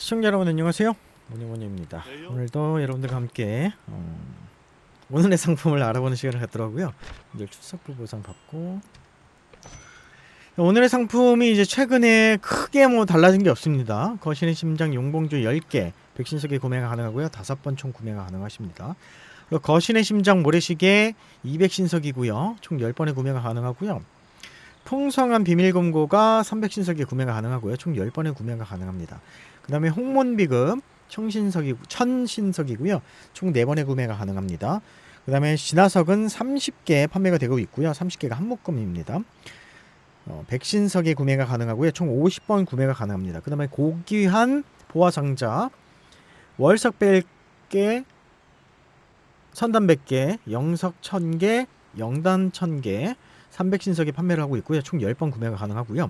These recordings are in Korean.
시청자 여러분 안녕하세요. 모니모니입니다. 오늘도 여러분들과 함께 어, 오늘의 상품을 알아보는 시간을 갖더라고요. 오늘 출석 부 보상 받고. 오늘의 상품이 이제 최근에 크게 뭐 달라진 게 없습니다. 거신의 심장 용봉주 10개 백신석에 구매가 가능하고요. 다섯 번총 구매가 가능하십니다. 그리고 거신의 심장 모래시계 200신석이고요. 총 10번의 구매가 가능하고요. 풍성한 비밀금고가 300신석에 구매가 가능하고요. 총 10번의 구매가 가능합니다 그 다음에 홍문비금 청신석이 천신석이고요. 총 4번의 구매가 가능합니다. 그 다음에 진화석은 30개 판매가 되고 있고요. 30개가 한 묶음입니다. 어, 백신석의 구매가 가능하고요. 총 50번 구매가 가능합니다. 그 다음에 고귀한 보화상자 월석 100개 선단 100개 영석 1000개 영단 1000개 300신석에 판매를 하고 있고요. 총 10번 구매가 가능하고요.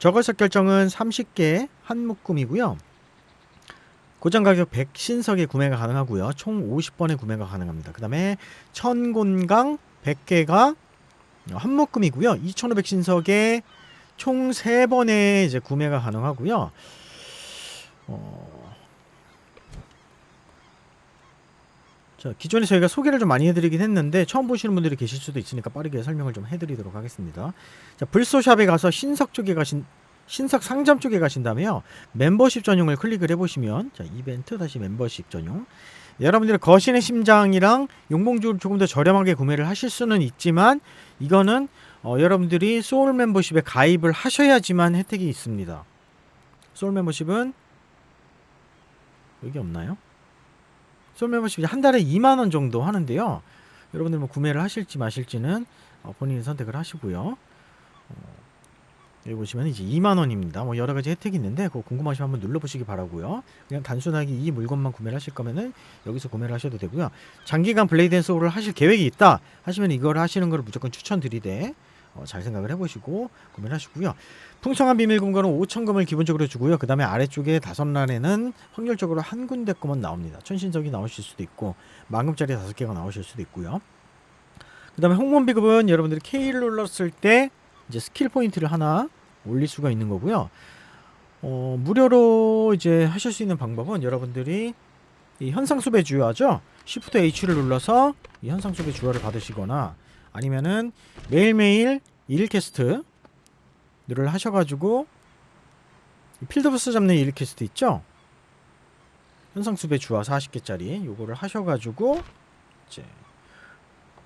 저걸석 결정은 30개 한 묶음이고요. 고정 가격 100신석에 구매가 가능하고요. 총 50번의 구매가 가능합니다. 그 다음에 천곤강 100개가 한 묶음이고요. 2500신석에 총 3번의 이제 구매가 가능하고요. 어... 자, 기존에 저희가 소개를 좀 많이 해드리긴 했는데 처음 보시는 분들이 계실 수도 있으니까 빠르게 설명을 좀 해드리도록 하겠습니다. 자, 불소샵에 가서 신석 쪽에 가신 신석 상점 쪽에 가신다면요. 멤버십 전용을 클릭을 해보시면 자 이벤트 다시 멤버십 전용 여러분들의 거신의 심장이랑 용봉주를 조금 더 저렴하게 구매를 하실 수는 있지만 이거는 어, 여러분들이 소울 멤버십에 가입을 하셔야지만 혜택이 있습니다. 소울 멤버십은 여기 없나요? 소울 멤버십이 한 달에 2만 원 정도 하는데요. 여러분들 뭐 구매를 하실지 마실지는 어, 본인이 선택을 하시고요. 어, 여기 보시면 이제 2만 원입니다. 뭐 여러 가지 혜택이 있는데 그거 궁금하시면 한번 눌러보시기 바라고요. 그냥 단순하게 이 물건만 구매를 하실 거면은 여기서 구매를 하셔도 되고요. 장기간 블레이드 앤 소울을 하실 계획이 있다 하시면 이걸 하시는 걸 무조건 추천드리되 어, 잘 생각을 해보시고 구매를 하시고요. 풍성한 비밀 공간은 5천금을 기본적으로 주고요. 그 다음에 아래쪽에 다섯 란에는 확률적으로 한 군데 거만 나옵니다. 천신석이 나오실 수도 있고 만금짜리 다섯 개가 나오실 수도 있고요. 그 다음에 홍문 비급은 여러분들이 K를 눌렀을 때 이제 스킬 포인트를 하나 올릴 수가 있는 거고요. 어, 무료로 이제 하실 수 있는 방법은 여러분들이 이 현상수배 주요하죠. Shift H를 눌러서 이 현상수배 주요를 받으시거나 아니면은 매일매일 1캐스트 를 하셔가지고 필드버스 잡는 1캐스트 있죠? 현상수배 주화 40개짜리 요거를 하셔가지고 이제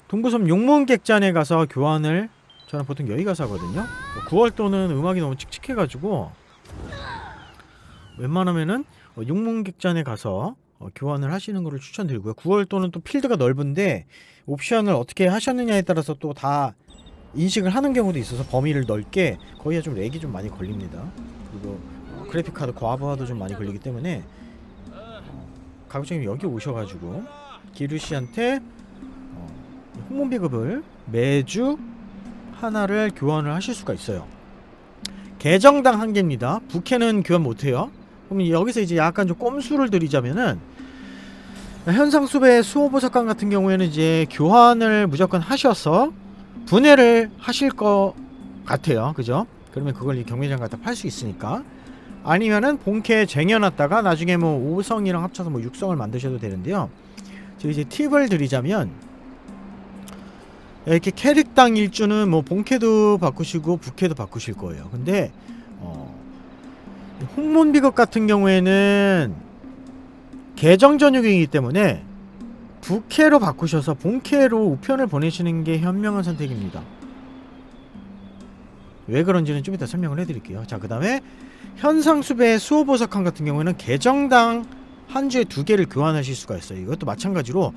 동부섬 용문객잔에 가서 교환을 저는 보통 여기 가서 하거든요. 9월도는 음악이 너무 칙칙해가지고 웬만하면은 어, 용문객잔에 가서 어, 교환을 하시는 것을 추천드리고요. 9월도는 또 필드가 넓은데 옵션을 어떻게 하셨느냐에 따라서 또 다 인식을 하는 경우도 있어서 범위를 넓게 거기가 좀 렉이 좀 많이 걸립니다. 그리고 어, 그래픽카드 과부하도 좀 많이 걸리기 때문에 어, 가급적이면 여기 오셔가지고 기루 씨한테 어, 홍문 비급을 매주 하나를 교환을 하실 수가 있어요. 계정당 한 개입니다. 부캐는 교환 못해요. 그럼 여기서 이제 약간 좀 꼼수를 드리자면은 현상 수배 수호 보석관 같은 경우에는 이제 교환을 무조건 하셔서 분해를 하실 것 같아요. 그죠? 그러면 그걸 이 경매장 갖다 팔 수 있으니까. 아니면은 본캐 쟁여놨다가 나중에 뭐 5성이랑 합쳐서 뭐 6성을 만드셔도 되는데요. 제가 이제 팁을 드리자면 이렇게 캐릭당 일주는 뭐 본캐도 바꾸시고 부캐도 바꾸실 거예요. 근데 어, 홍문 비급 같은 경우에는 계정 전용이기 때문에 부캐로 바꾸셔서 본캐로 우편을 보내시는 게 현명한 선택입니다. 왜 그런지는 좀 이따 설명을 해드릴게요. 자, 그 다음에 현상수배 수호보석함 같은 경우에는 계정당 한 주에 두 개를 교환하실 수가 있어요. 이것도 마찬가지로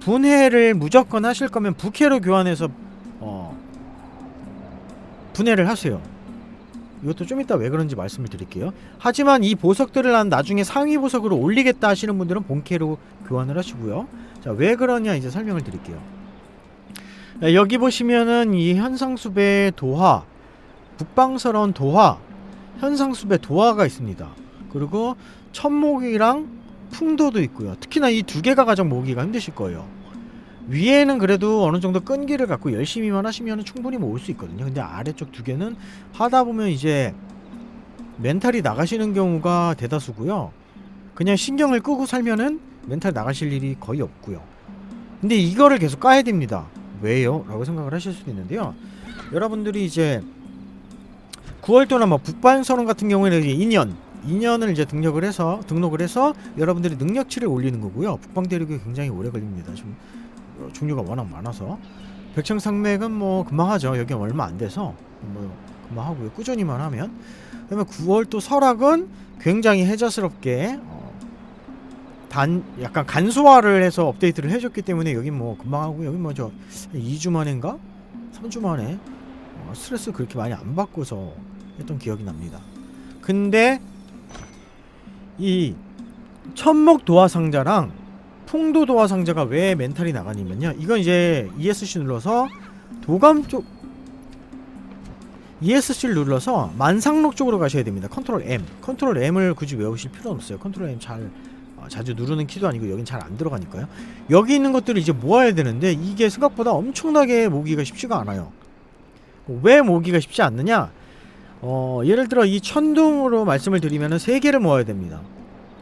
분해를 무조건 하실 거면 부캐로 교환해서 어 분해를 하세요. 이것도 좀 이따 왜 그런지 말씀을 드릴게요. 하지만 이 보석들을 난 나중에 상위 보석으로 올리겠다 하시는 분들은 본캐로 교환을 하시고요. 자, 왜 그러냐 이제 설명을 드릴게요. 네, 여기 보시면은 이 현상수배 도화, 북방스러운 도화, 현상수배 도화가 있습니다. 그리고 천목이랑 풍도도 있고요. 특히나 이 두 개가 가장 모으기가 힘드실 거예요. 위에는 그래도 어느 정도 끈기를 갖고 열심히만 하시면 충분히 모을 수 있거든요. 근데 아래쪽 두 개는 하다 보면 이제 멘탈이 나가시는 경우가 대다수고요. 그냥 신경을 끄고 살면은 멘탈 나가실 일이 거의 없고요. 근데 이거를 계속 까야 됩니다. 왜요? 라고 생각을 하실 수도 있는데요. 여러분들이 이제 9월도나 뭐 북반선언 같은 경우에는 이제 2년 2년을 이제 등록을 해서 등록을 해서 여러분들이 능력치를 올리는 거고요. 북방 대륙이 굉장히 오래 걸립니다. 좀 어, 종류가 워낙 많아서 백청산맥은 뭐 금방 하죠. 여기 얼마 안 돼서 뭐 금방 하고요. 꾸준히만 하면 그다음에 9월 또 설악은 굉장히 해자스럽게 어, 단 약간 간소화를 해서 업데이트를 해줬기 때문에 여긴 뭐 금방 하고 여기 뭐저 2주 만인가 3주 만에 어, 스트레스 그렇게 많이 안 받고서 했던 기억이 납니다. 근데 이 천목 도화 상자랑 풍도 도화 상자가 왜 멘탈이 나가냐면요. 이건 이제 ESC 눌러서 도감 쪽 ESC를 눌러서 만상록 쪽으로 가셔야 됩니다. 컨트롤 M. 컨트롤 M을 굳이 외우실 필요는 없어요. 컨트롤 M 잘 어, 자주 누르는 키도 아니고 여긴 잘 안 들어가니까요. 여기 있는 것들을 이제 모아야 되는데 이게 생각보다 엄청나게 모으기가 쉽지가 않아요. 왜 모으기가 쉽지 않느냐? 어, 예를 들어 이 천둥으로 말씀을 드리면은 세 개를 모아야 됩니다.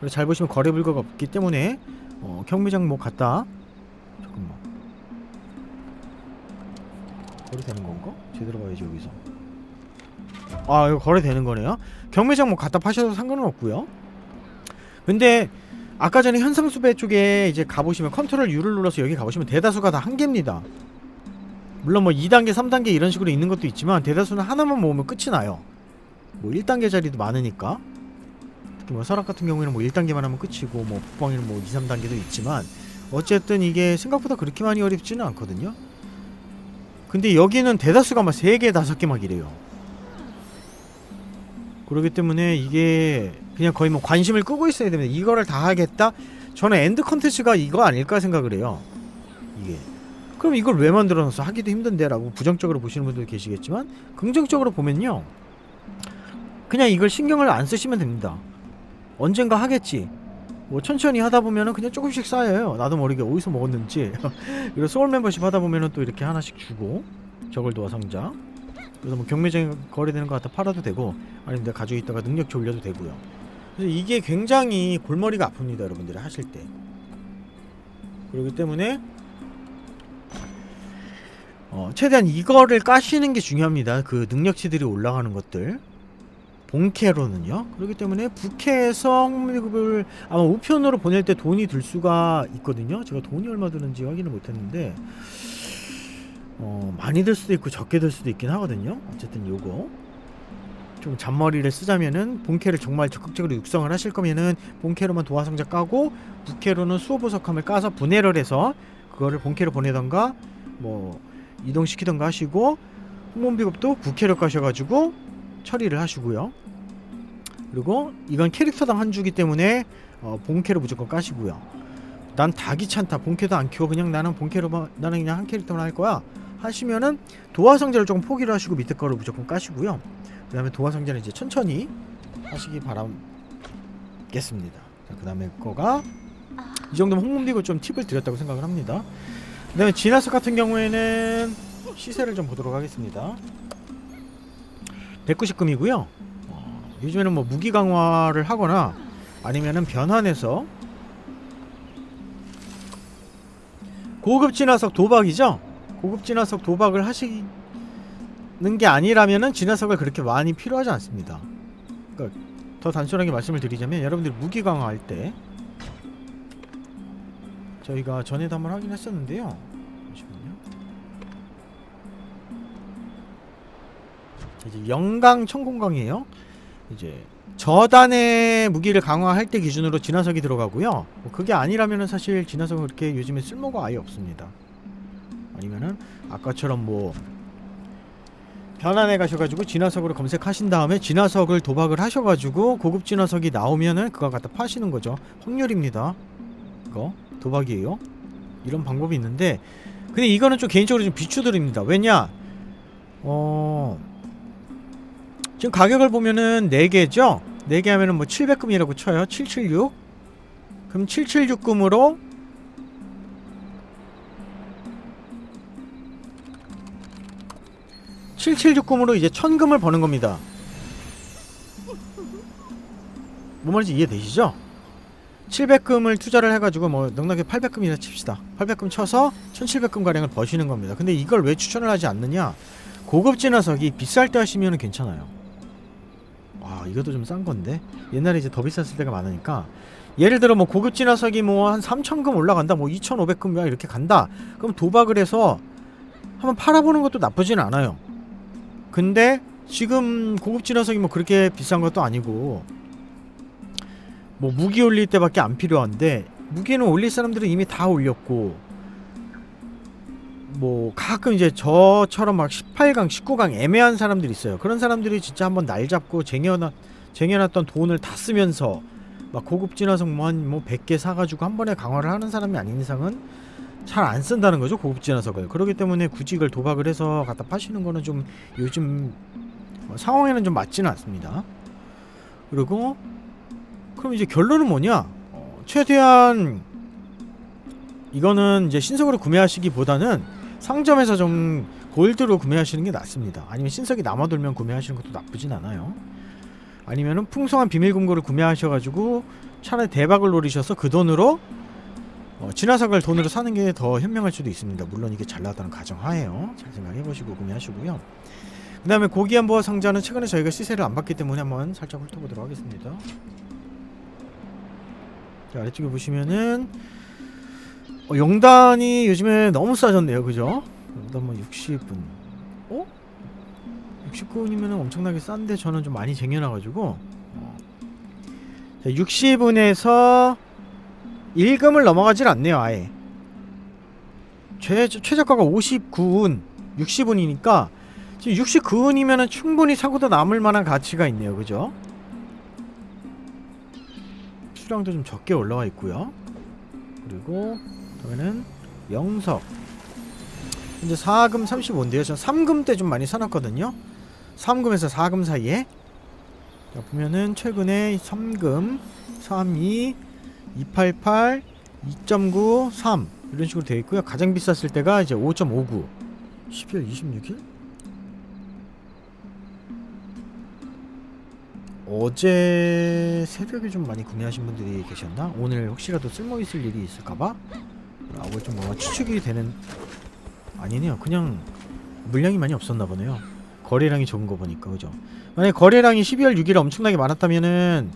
잘 보시면 거래 불가가 없기 때문에 어, 경매장 뭐 갔다? 잠깐만 거래되는 건가? 제대로 봐야지 여기서. 아 이거 거래되는 거네요? 경매장 뭐 갖다 파셔도 상관은 없고요. 근데 아까 전에 현상수배 쪽에 이제 가보시면 컨트롤 U를 눌러서 여기 가보시면 대다수가 다 한 개입니다. 물론 뭐 2단계 3단계 이런 식으로 있는 것도 있지만 대다수는 하나만 모으면 끝이 나요 뭐 1단계 자리도 많으니까. 특히 뭐 설악 같은 경우에는 뭐 1단계만 하면 끝이고 뭐 북방에는 뭐 2, 3단계도 있지만 어쨌든 이게 생각보다 그렇게 많이 어렵지는 않거든요. 근데 여기는 대다수가 막 3개, 5개 막 이래요. 그렇기 때문에 이게 그냥 거의 뭐 관심을 끄고 있어야 됩니다. 이거를 다 하겠다? 저는 엔드 컨텐츠가 이거 아닐까 생각을 해요. 이게. 그럼 이걸 왜 만들어놨어? 하기도 힘든데 라고 부정적으로 보시는 분들 계시겠지만 긍정적으로 보면요 그냥 이걸 신경을 안 쓰시면 됩니다. 언젠가 하겠지. 뭐 천천히 하다 보면은 그냥 조금씩 쌓여요. 나도 모르게 어디서 먹었는지. 그리고 소울 멤버십 하다 보면은 또 이렇게 하나씩 주고 저걸 도와 상자 그래서 뭐 경매장에 거래되는 거 갖다 팔아도 되고 아니면 내가 가지고 있다가 능력치 올려도 되고요. 그래서 이게 굉장히 골머리가 아픕니다 여러분들이 하실 때. 그렇기 때문에 어, 최대한 이거를 까시는 게 중요합니다. 그 능력치들이 올라가는 것들 본캐로는요. 그렇기 때문에 북해에서 홍미급을 아마 우편으로 보낼 때 돈이 들 수가 있거든요. 제가 돈이 얼마 드는지 확인을 못했는데 어, 많이 들 수도 있고 적게 들 수도 있긴 하거든요. 어쨌든 요거 좀 잔머리를 쓰자면은 본캐를 정말 적극적으로 육성을 하실 거면은 본캐로만 도화상자 까고 북캐로는 수호보석함을 까서 분해를 해서 그거를 본캐로 보내던가 뭐 이동시키던가 하시고 홍문비급도 북캐로 까셔가지고 처리를 하시고요. 그리고 이건 캐릭터당 한 주기 때문에 어, 본캐로 무조건 까시고요. 난 다 귀찮다. 본캐도 안 키워. 그냥 나는 본캐로만 나는 그냥 한 캐릭터만 할 거야. 하시면은 도화 상자를 조금 포기를 하시고 밑에 거를 무조건 까시고요. 그 다음에 도화 상자는 이제 천천히 하시기 바라겠습니다. 자, 그 다음에 거가 이 정도면 홍문비고 좀 팁을 드렸다고 생각을 합니다. 그 다음에 진화석 같은 경우에는 시세를 좀 보도록 하겠습니다. 190금이고요. 요즘에는 뭐 무기 강화를 하거나 아니면은 변환해서 고급 진화석 도박이죠. 고급 진화석 도박을 하시는 게 아니라면은 진화석을 그렇게 많이 필요하지 않습니다. 그러니까 더 단순하게 말씀을 드리자면 여러분들이 무기 강화할 때 저희가 전에도 한번 하긴 했었는데요. 잠시만요. 이제 영강 천공강이에요. 이제 저단의 무기를 강화할 때 기준으로 진화석이 들어가고요. 뭐 그게 아니라면은 사실 진화석은 그렇게 요즘에 쓸모가 아예 없습니다. 아니면은 아까처럼 뭐 변환해 가셔가지고 진화석으로 검색하신 다음에 진화석을 도박을 하셔가지고 고급 진화석이 나오면은 그거 갖다 파시는 거죠. 확률입니다. 이거 도박이에요. 이런 방법이 있는데 근데 이거는 좀 개인적으로 좀 비추드립니다. 왜냐? 어 지금 가격을 보면은 4개죠? 4개 하면은 뭐 700금이라고 쳐요. 776. 그럼 776금으로 (776금으로) 이제 1000금을 버는 겁니다 뭔 말인지 이해되시죠? 700금을 투자를 해가지고 뭐 넉넉히 800금이나 칩시다. 800금 쳐서 1700금 가량을 버시는 겁니다. 근데 이걸 왜 추천을 하지 않느냐? 고급 진 화석이 비쌀 때 하시면 괜찮아요. 와 이것도 좀 싼 건데 옛날에 이제 더 비쌌을 때가 많으니까 예를 들어 뭐 고급 진화석이 뭐 한 3,000금 올라간다, 뭐 2,500금 이렇게 간다. 그럼 도박을 해서 한번 팔아보는 것도 나쁘진 않아요. 근데 지금 고급 진화석이 뭐 그렇게 비싼 것도 아니고 뭐 무기 올릴 때밖에 안 필요한데 무기는 올릴 사람들은 이미 다 올렸고 뭐 가끔 이제 저처럼 막 18강, 19강 애매한 사람들이 있어요. 그런 사람들이 진짜 한번 날 잡고 쟁여놨 쟁여놨던 돈을 다 쓰면서 막 고급 진화석 뭐한뭐 100개 사가지고 한 번에 강화를 하는 사람이 아닌 이상은 잘 안 쓴다는 거죠 고급 진화석을. 그렇기 때문에 굳이 이걸 도박을 해서 갖다 파시는 거는 좀 요즘 어, 상황에는 좀 맞지는 않습니다. 그리고 그럼 이제 결론은 뭐냐? 어, 최대한 이거는 이제 신석으로 구매하시기보다는 상점에서 좀 골드로 구매하시는 게 낫습니다. 아니면 신석이 남아돌면 구매하시는 것도 나쁘진 않아요. 아니면은 풍성한 비밀 금고를 구매하셔가지고 차라리 대박을 노리셔서 그 돈으로 어, 진화석을 돈으로 사는 게 더 현명할 수도 있습니다. 물론 이게 잘 나왔다는 가정하에요. 잘 생각해보시고 구매하시고요. 그 다음에 고기 한보 상자는 최근에 저희가 시세를 안 받기 때문에 한번 살짝 훑어보도록 하겠습니다. 자, 아래쪽에 보시면은 어, 영단이 요즘에 너무 싸졌네요. 그죠? 영단 뭐 60분. 어? 69분이면 엄청나게 싼데 저는 좀 많이 쟁여놔가지고 어. 자, 60분에서 1금을 넘어가질 않네요. 아예 최, 최저가가 59운 60운이니까 지금 69운이면은 충분히 사고도 남을 만한 가치가 있네요. 그죠? 수량도 좀 적게 올라와 있고요. 그리고 그러면은 영석 이제 4금 35인데요. 저 3금 때 좀 많이 사놨거든요. 3금에서 4금 사이에 자, 보면은 최근에 3금 32 288 2.9 3 이런 식으로 되어 있고요. 가장 비쌌을 때가 이제 5.59 12월 26일 어제 새벽에 좀 많이 구매하신 분들이 계셨나? 오늘 혹시라도 쓸모 있을 일이 있을까봐 라고 좀 뭔가 추측이 되는 아니네요. 그냥 물량이 많이 없었나 보네요. 거래량이 적은 거 보니까 그죠? 만약 거래량이 12월 6일에 엄청나게 많았다면은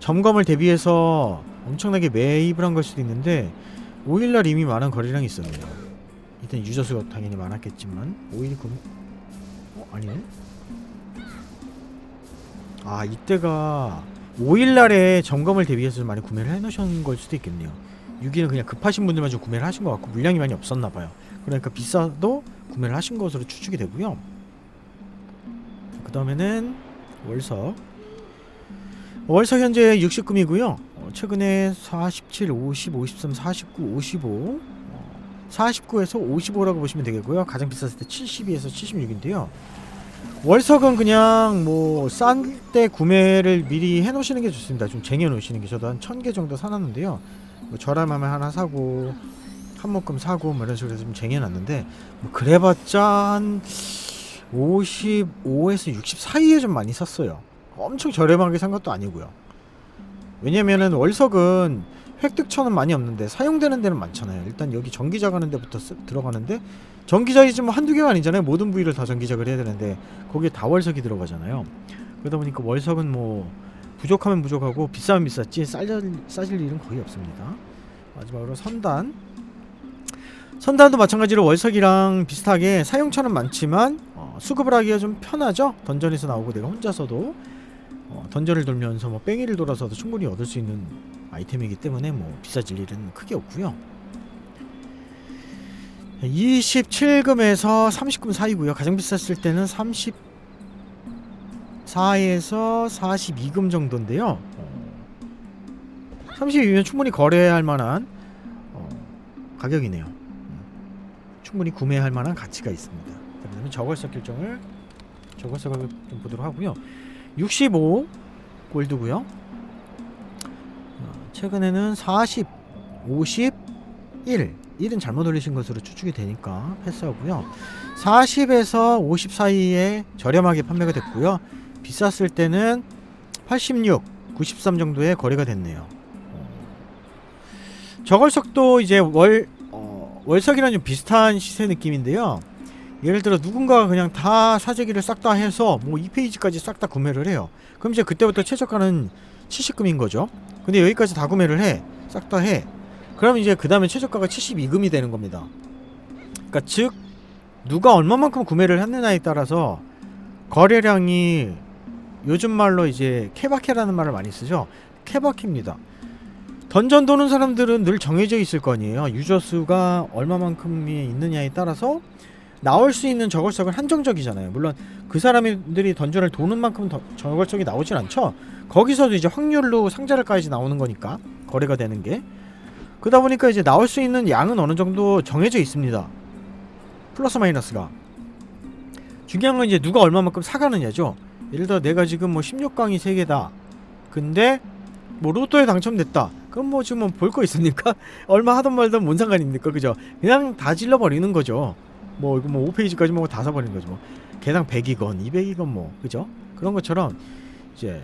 점검을 대비해서 엄청나게 매입을 한 걸 수도 있는데 5일날 이미 많은 거래량이 있었네요. 일단 유저수가 당연히 많았겠지만 5일이 금... 어? 아니네? 아 이때가 5일날에 점검을 대비해서 좀 많이 구매를 해놓으신 걸 수도 있겠네요 6일은 그냥 급하신 분들만 좀 구매를 하신 것 같고 물량이 많이 없었나 봐요. 그러니까 비싸도 구매를 하신 것으로 추측이 되고요. 그 다음에는 월석. 월석 현재 60금이고요. 어, 최근에 47, 50, 53, 49, 55 어, 49에서 55라고 보시면 되겠고요. 가장 비쌌을 때 72에서 76인데요. 월석은 그냥 뭐 싼 때 구매를 미리 해 놓으시는 게 좋습니다. 좀 쟁여 놓으시는 게. 저도 한천개 정도 사놨는데요. 뭐 저렴하면 하나 사고 한 묶음 사고 뭐 이런 식으로 좀 쟁여 놨는데 뭐 그래봤자 한 55에서 60 사이에 좀 많이 샀어요. 엄청 저렴하게 산 것도 아니고요. 왜냐면은 월석은 획득처는 많이 없는데 사용되는 데는 많잖아요. 일단 여기 전기자 가는 데부터 쓰, 들어가는데 전기자이 지금 한두 개가 아니잖아요. 모든 부위를 다 전기작을 해야 되는데 거기에 다 월석이 들어가잖아요. 그러다 보니까 월석은 뭐 부족하면 부족하고 비싸면 비쌌지 싸질, 싸질 일은 거의 없습니다. 마지막으로 선단 선단도 마찬가지로 월석이랑 비슷하게 사용처는 많지만 어, 수급을 하기가 좀 편하죠. 던전에서 나오고 내가 혼자서도 어, 던전을 돌면서 뭐 뺑이를 돌아서도 충분히 얻을 수 있는 아이템이기 때문에 뭐 비싸질 일은 크게 없고요. 27금에서 30금 사이고요. 가장 비쌌을 때는 34에서 42금 정도인데요. 어, 32면 충분히 거래할 만한 어, 가격이네요. 음, 충분히 구매할 만한 가치가 있습니다. 그러면 저걸석 결정을 저걸석을 좀 보도록 하고요. 65 골드고요. 어, 최근에는 40, 50, 1 1은 잘못 올리신 것으로 추측이 되니까 패스하고요. 40에서 50 사이에 저렴하게 판매가 됐고요. 비쌌을 때는 86, 93 정도에 거래가 됐네요. 어. 저걸석도 이제 월 어, 월석이랑 좀 비슷한 시세 느낌인데요. 예를 들어 누군가가 그냥 다 사재기를 싹 다 해서 뭐 2페이지까지 싹 다 구매를 해요. 그럼 이제 그때부터 최저가는 70금인 거죠. 근데 여기까지 다 구매를 해. 싹 다 해. 그럼 이제 그 다음에 최저가가 72금이 되는 겁니다. 그러니까 즉 누가 얼마만큼 구매를 했느냐에 따라서 거래량이 요즘 말로 이제 케바케라는 말을 많이 쓰죠. 케바케입니다. 던전 도는 사람들은 늘 정해져 있을 거 아니에요. 유저 수가 얼마만큼이 있느냐에 따라서 나올 수 있는 저걸석은 한정적이잖아요. 물론 그 사람들이 던전을 도는 만큼 더 저걸석이 나오진 않죠. 거기서도 이제 확률로 상자를까지 나오는 거니까 거래가 되는 게 그러다 보니까 이제 나올 수 있는 양은 어느 정도 정해져 있습니다. 플러스 마이너스가 중요한 건 이제 누가 얼마만큼 사가느냐죠. 예를 들어 내가 지금 뭐 16강이 3개다. 근데 뭐 로또에 당첨됐다. 그럼 뭐 지금 볼 거 있습니까? 얼마 하든 말든 뭔 상관입니까? 그죠? 그냥 다 질러 버리는 거죠. 뭐 이거 뭐 5페이지까지 뭐 다 사버리는 거죠. 뭐 개당 100이건 200이건 뭐 그죠? 그런 것처럼 이제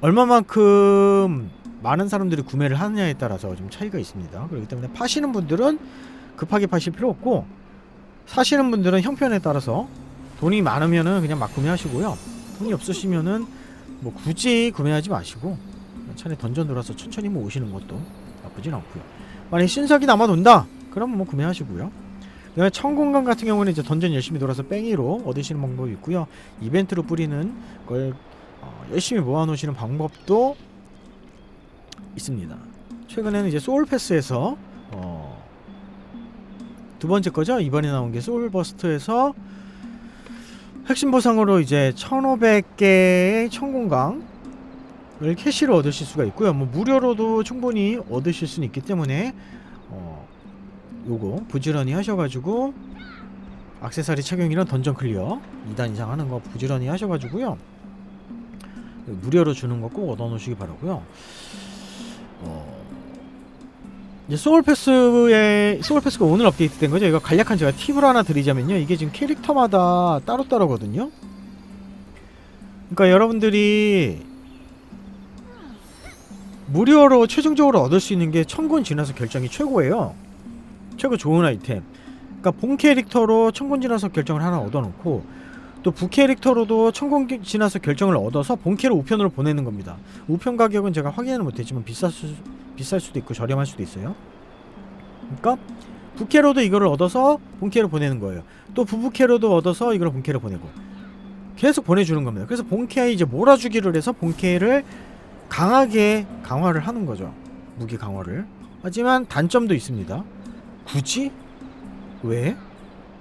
얼마만큼 많은 사람들이 구매를 하느냐에 따라서 좀 차이가 있습니다. 그렇기 때문에 파시는 분들은 급하게 파실 필요 없고 사시는 분들은 형편에 따라서 돈이 많으면은 그냥 막 구매하시고요. 돈이 없으시면은 뭐 굳이 구매하지 마시고 차라리 던전 돌아서 천천히 뭐 오시는 것도 나쁘진 않고요. 만약 신석이 남아돈다, 그럼 뭐 구매하시고요. 그다음에 청공간 같은 경우는 이제 던전 열심히 돌아서 뺑이로 얻으시는 방법이 있고요. 이벤트로 뿌리는 걸 어, 열심히 모아놓으시는 방법도 있습니다. 최근에는 이제 소울 패스에서 어, 두 번째 거죠. 이번에 나온 게 소울 버스트에서 핵심 보상으로 이제 1,500개의 천공강을 캐시로 얻으실 수가 있고요. 뭐 무료로도 충분히 얻으실 수는 있기 때문에 어, 요거 부지런히 하셔가지고 악세사리 착용이랑 던전 클리어 2단 이상 하는 거 부지런히 하셔가지고요. 무료로 주는 거 꼭 얻어놓으시기 바라고요. 어, 이제 소울 패스에 소울 패스가 오늘 업데이트된 거죠. 이거 간략한 제가 팁을 하나 드리자면요. 이게 지금 캐릭터마다 따로 따로거든요. 그러니까 여러분들이 무료로 최종적으로 얻을 수 있는 게 천군 지나서 결정이 최고예요. 최고 좋은 아이템. 그러니까 본 캐릭터로 천군 지나서 결정을 하나 얻어놓고 또 부캐릭터로도 천군 지나서 결정을 얻어서 본캐를 우편으로 보내는 겁니다. 우편 가격은 제가 확인을 못했지만 비쌀 수 비쌀 수도 있고 저렴할 수도 있어요. 그러니까 부캐로도 이거를 얻어서 본캐로 보내는 거예요. 또 부부캐로도 얻어서 이걸 본캐로 보내고 계속 보내주는 겁니다. 그래서 본캐에 이제 몰아주기를 해서 본캐를 강하게 강화를 하는 거죠. 무기 강화를. 하지만 단점도 있습니다. 굳이? 왜?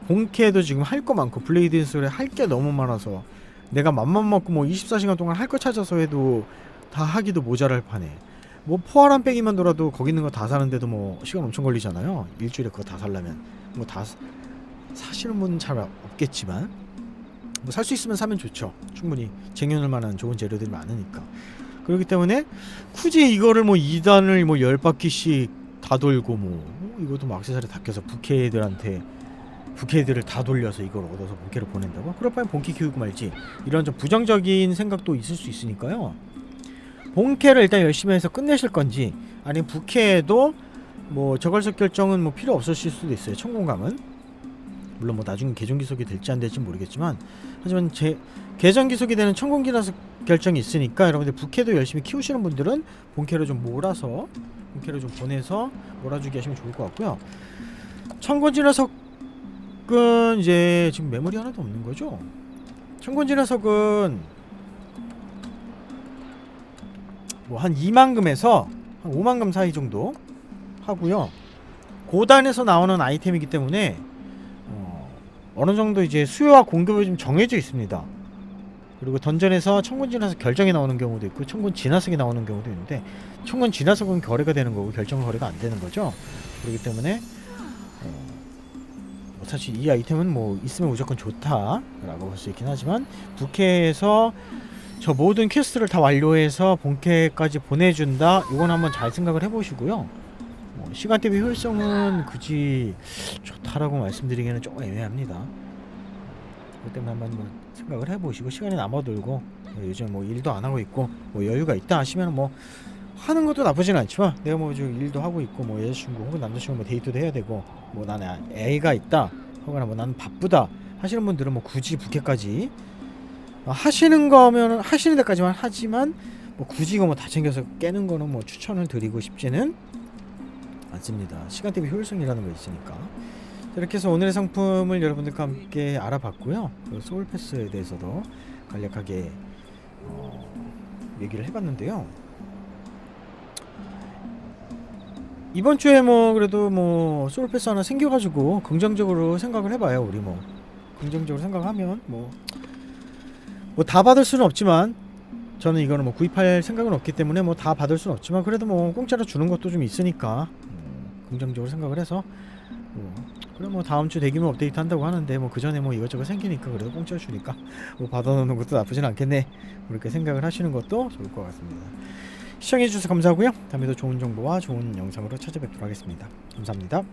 본캐도 지금 할 거 많고 블레이드 인솔에 할 게 너무 많아서 내가 맘만 먹고 뭐 24시간 동안 할 거 찾아서 해도 다 하기도 모자랄 판에. 뭐 포화란 빼기만 돌아도 거기 있는 거 다 사는데도 뭐 시간 엄청 걸리잖아요. 일주일에 그거 다 살려면. 뭐 다 사시는 분은 잘 없겠지만 뭐 살 수 있으면 사면 좋죠. 충분히 쟁여놓을 만한 좋은 재료들이 많으니까. 그렇기 때문에 굳이 이거를 뭐 2단을 뭐 10바퀴씩 다 돌고 뭐 이것도 뭐 악세사리 다 껴서 부캐들한테 부캐들을 다 돌려서 이걸 얻어서 본캐로 보낸다고? 그럴 바엔 본캐 키우고 말지. 이런 좀 부정적인 생각도 있을 수 있으니까요. 본캐를 일단 열심히 해서 끝내실 건지 아니면 부캐에도 뭐 저걸석 결정은 뭐 필요 없으실 수도 있어요 천공감은. 물론 뭐 나중에 계정 기속이 될지 안 될지 모르겠지만 하지만 제 계정 기속이 되는 천공기라서 결정이 있으니까 여러분들 부캐도 열심히 키우시는 분들은 본캐로 좀 몰아서 본캐로 좀 보내서 몰아주기 하시면 좋을 것 같고요. 천공지라석 석은 이제 지금 메모리 하나도 없는 거죠? 청군진화석은 뭐 한 2만금에서 한 5만금 사이 정도 하고요. 고단에서 나오는 아이템이기 때문에 어, 어느 정도 이제 수요와 공급이 좀 정해져 있습니다. 그리고 던전에서 청군 진화석 결정이 나오는 경우도 있고 청군 진화석이 나오는 경우도 있는데 청군 진화석은 거래가 되는 거고 결정 거래가 안 되는 거죠. 그렇기 때문에 뭐 사실 이 아이템은 뭐 있으면 무조건 좋다라고 볼 수 있긴 하지만 부캐에서 저 모든 퀘스트를 다 완료해서 본캐까지 보내준다? 이건 한번 잘 생각을 해보시고요. 뭐 시간 대비 효율성은 굳이 좋다라고 말씀드리기는 조금 애매합니다. 그것 때문에 한번 뭐 생각을 해보시고 시간이 남아돌고 뭐 요즘 뭐 일도 안 하고 있고 뭐 여유가 있다 하시면 뭐 하는 것도 나쁘진 않지만 내가 뭐 지금 일도 하고 있고 뭐 여자친구 혹은 남자친구 뭐 데이트도 해야 되고 뭐 나는 애가 있다 혹은 뭐 나는 바쁘다 하시는 분들은 뭐 굳이 부캐까지 어, 하시는 거면 하시는 데까지만 하지만 뭐 굳이 이거 뭐 다 챙겨서 깨는 거는 뭐 추천을 드리고 싶지는 않습니다. 시간 대비 효율성이라는 거 있으니까. 자, 이렇게 해서 오늘의 상품을 여러분들과 함께 알아봤고요. 그 소울 패스에 대해서도 간략하게 어, 얘기를 해봤는데요. 이번 주에 뭐 그래도 뭐 소울 패스 하나 생겨가지고 긍정적으로 생각을 해봐요. 우리 뭐. 긍정적으로 생각하면 뭐. 뭐 다 받을 수는 없지만 저는 이거는 뭐 구입할 생각은 없기 때문에 뭐 다 받을 수는 없지만 그래도 뭐 공짜로 주는 것도 좀 있으니까 음, 긍정적으로 생각을 해서 뭐. 그래 뭐 다음 주 대규모 업데이트 한다고 하는데 뭐 그 전에 뭐 이것저것 생기니까 그래도 공짜로 주니까 뭐 받아놓는 것도 나쁘진 않겠네. 그렇게 생각을 하시는 것도 좋을 것 같습니다 시청해주셔서 감사하고요. 다음에도 좋은 정보와 좋은 영상으로 찾아뵙도록 하겠습니다. 감사합니다